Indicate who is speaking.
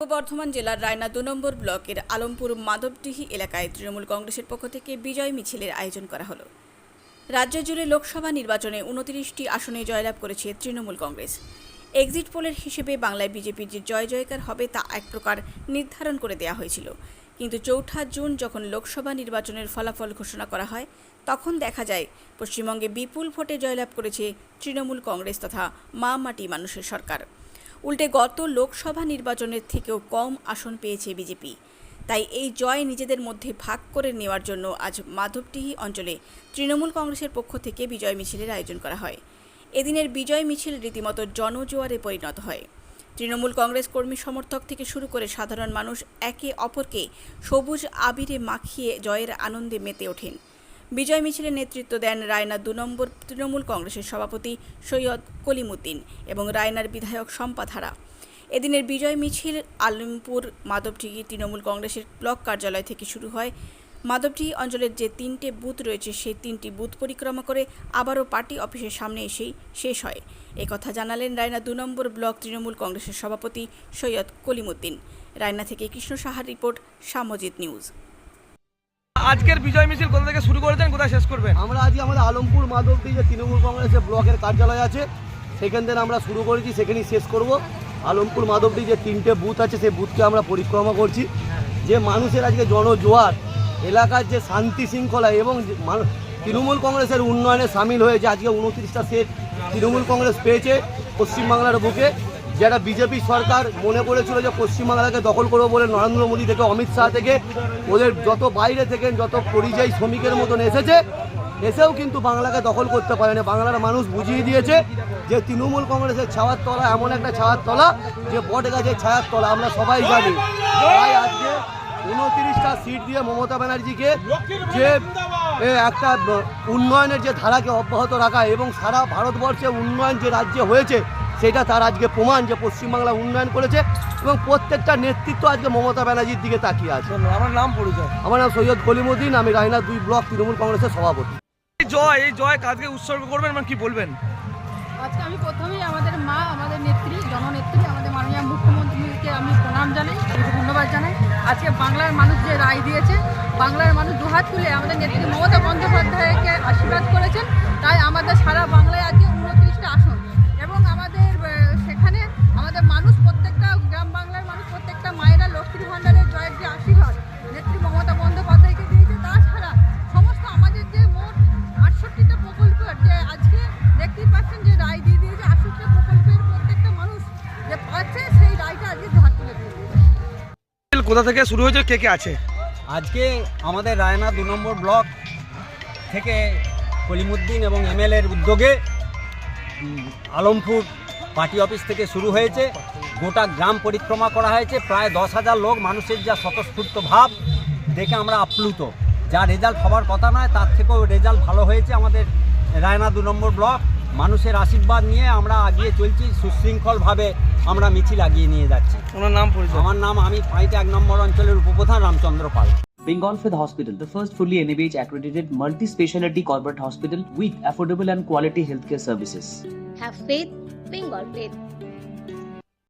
Speaker 1: পূর্ব বর্ধমান জেলার রায়না দু নম্বর ব্লকের আলমপুর মাধবডিহি এলাকায় তৃণমূল কংগ্রেসের পক্ষ থেকে বিজয় মিছিলের আয়োজন করা হলো। রাজ্য জুড়ে লোকসভা নির্বাচনে উনত্রিশটি আসনে জয়লাভ করেছে তৃণমূল কংগ্রেস। এক্সিট পোলের হিসেবে বাংলায় বিজেপির যে জয় জয়কার হবে তা এক প্রকার নির্ধারণ করে দেওয়া হয়েছিল। কিন্তু চৌঠা জুন যখন লোকসভা নির্বাচনের ফলাফল ঘোষণা করা হয়, তখন দেখা যায় পশ্চিমবঙ্গে বিপুল ভোটে জয়লাভ করেছে তৃণমূল কংগ্রেস তথা মা মাটি মানুষের সরকার। উল্টে গত লোকসভা নির্বাচনের থেকেও কম আসন পেয়েছে বিজেপি। তাই এই জয় নিজেদের মধ্যে ভাগ করে নেওয়ার জন্য আজ মাধবডিহি অঞ্চলে তৃণমূল কংগ্রেসের পক্ষ থেকে বিজয় মিছিলের আয়োজন করা হয়। এদিনের বিজয় মিছিল রীতিমতো জনজোয়ারে পরিণত হয়। তৃণমূল কংগ্রেস কর্মী সমর্থক থেকে শুরু করে সাধারণ মানুষ একে অপরকে সবুজ আবিরে মাখিয়ে জয়ের আনন্দে মেতে ওঠেন। বিজয় মিছিলের নেতৃত্ব দেন রায়না দু নম্বর তৃণমূল কংগ্রেসের সভাপতি সৈয়দ কলিমুদ্দিন এবং রায়নার বিধায়ক শম্পা ধারা। এদিনের বিজয় মিছিল আলমপুর মাধবডিহি তৃণমূল কংগ্রেসের ব্লক কার্যালয় থেকে শুরু হয়। মাধবডিহি অঞ্চলের যে তিনটে বুথ রয়েছে, সেই তিনটি বুথ পরিক্রমা করে আবারও পার্টি অফিসের সামনে এসেই শেষ হয়। একথা জানালেন রায়না দু নম্বর ব্লক তৃণমূল কংগ্রেসের সভাপতি সৈয়দ কলিমুদ্দিন। রায়না থেকে কৃষ্ণ সাহার রিপোর্ট সামজিৎ নিউজ।
Speaker 2: আজকের বিজয় মিছিল কোথা থেকে শুরু করেছেন, কোথায় শেষ করবেন?
Speaker 3: আমরা আজকে আমাদের আলমপুর মাধবদী যে তৃণমূল কংগ্রেসের ব্লকের কার্যালয় আছে। সেখান থেকে আমরা শুরু করেছি, সেখানেই শেষ করব। আলমপুর মাধবদী যে তিনটে বুথ আছে, সেই বুথকে আমরা পরিক্রমা করছি। যে মানুষের আজকে জনজোয়ার, এলাকার যে শান্তি শৃঙ্খলা এবং তৃণমূল কংগ্রেসের উন্নয়নে সামিল হয়েছে আজকে উনত্রিশটা সিট তৃণমূল কংগ্রেস পেয়েছে পশ্চিমবাংলার বুকে। যারা বিজেপি সরকার মনে করেছিল যে পশ্চিমবাংলাকে দখল করব বলে নরেন্দ্র মোদী থেকে, অমিত শাহ থেকে, ওদের যত বাইরে থেকে, যত পরিযায়ী শ্রমিকের মতন এসেছে, এসেও কিন্তু বাংলাকে দখল করতে পারেনি। বাংলার মানুষ বুঝিয়ে দিয়েছে যে তৃণমূল কংগ্রেসের ছাওয়ার তলা এমন একটা ছাওয়ার তলা যে বট গাছের ছায়ার তলা, আমরা সবাই জানি। তাই আজকে উনত্রিশটা সিট দিয়ে মমতা ব্যানার্জিকে যে একটা উন্নয়নের যে ধারাকে অব্যাহত রাখা এবং সারা ভারতবর্ষে উন্নয়ন যে রাজ্যে হয়েছে সেটা তার আজকে প্রমাণ যে পশ্চিমবাংলা উন্নয়ন করেছে এবং প্রত্যেকটা নেতৃত্ব আজকে মমতা ব্যানার্জির দিকে তাকিয়ে আছে।
Speaker 2: আমার নাম পরিচয়।
Speaker 3: আমার নাম সৈয়দ কলিমুদ্দিন আমি রায়না দুই ব্লক তৃণমূল কংগ্রেসের সভাপতি।
Speaker 2: এই জয় এই জয় কাজকে উৎসর্গ করবেন মানে কি বলবেন?
Speaker 4: আজকে আমি প্রথমেই আমাদের মা আমাদের নেত্রী জননেত্রী আমাদের মাননীয় মুখ্যমন্ত্রীকে আমি প্রণাম জানাই ধন্যবাদ জানাই। আজকে বাংলার মানুষ যে রায় দিয়েছে বাংলার মানুষ দুহাত তুলে আমাদের নেত্রী মমতা বন্দ্যোপাধ্যায়কে আশীর্বাদ করেছেন। তাই আমাদের সারা বাংলায় আজকে উনত্রিশটা আসন। দেখতেই যে রায় দিয়ে দিয়েছে আটষট্টি প্রকল্পের প্রত্যেকটা মানুষ যে পাচ্ছে সেই রায়টা আজকে হাত তুলে দিয়েছে।
Speaker 2: কোথা থেকে শুরু হয়েছে? কে কে আছে?
Speaker 5: আজকে আমাদের রায়না দু নম্বর ব্লক থেকে কলিমুদ্দিন এবং এমএলএর উদ্যোগে আলমপুর পার্টি অফিস থেকে শুরু হয়েছে। গোটা গ্রাম পরিক্রমা করা হয়েছে। প্রায় দশ হাজার লোক মানুষের যা স্বতঃস্ফূর্ত ভাব দেখে আমরা আপ্লুত। যা রেজাল্ট হওয়ার কথা নয় তার থেকেও রেজাল্ট ভালো হয়েছে আমাদের রায়না দু নম্বর ব্লক। মানুষের আশীর্বাদ নিয়ে আমরা আগিয়ে চলছি সুশৃঙ্খলভাবে আমরা মিছিল আগিয়ে নিয়ে যাচ্ছি
Speaker 2: ওনার নাম পরিচয়
Speaker 5: আমার নাম আমি পাঁচ এক নম্বর অঞ্চলের উপপ্রধান রামচন্দ্র পাল
Speaker 6: Bengal Fifth Hospital, the first fully NABH accredited multi speciality corporate hospital with affordable and quality healthcare services.
Speaker 7: Have faith, Bengal faith.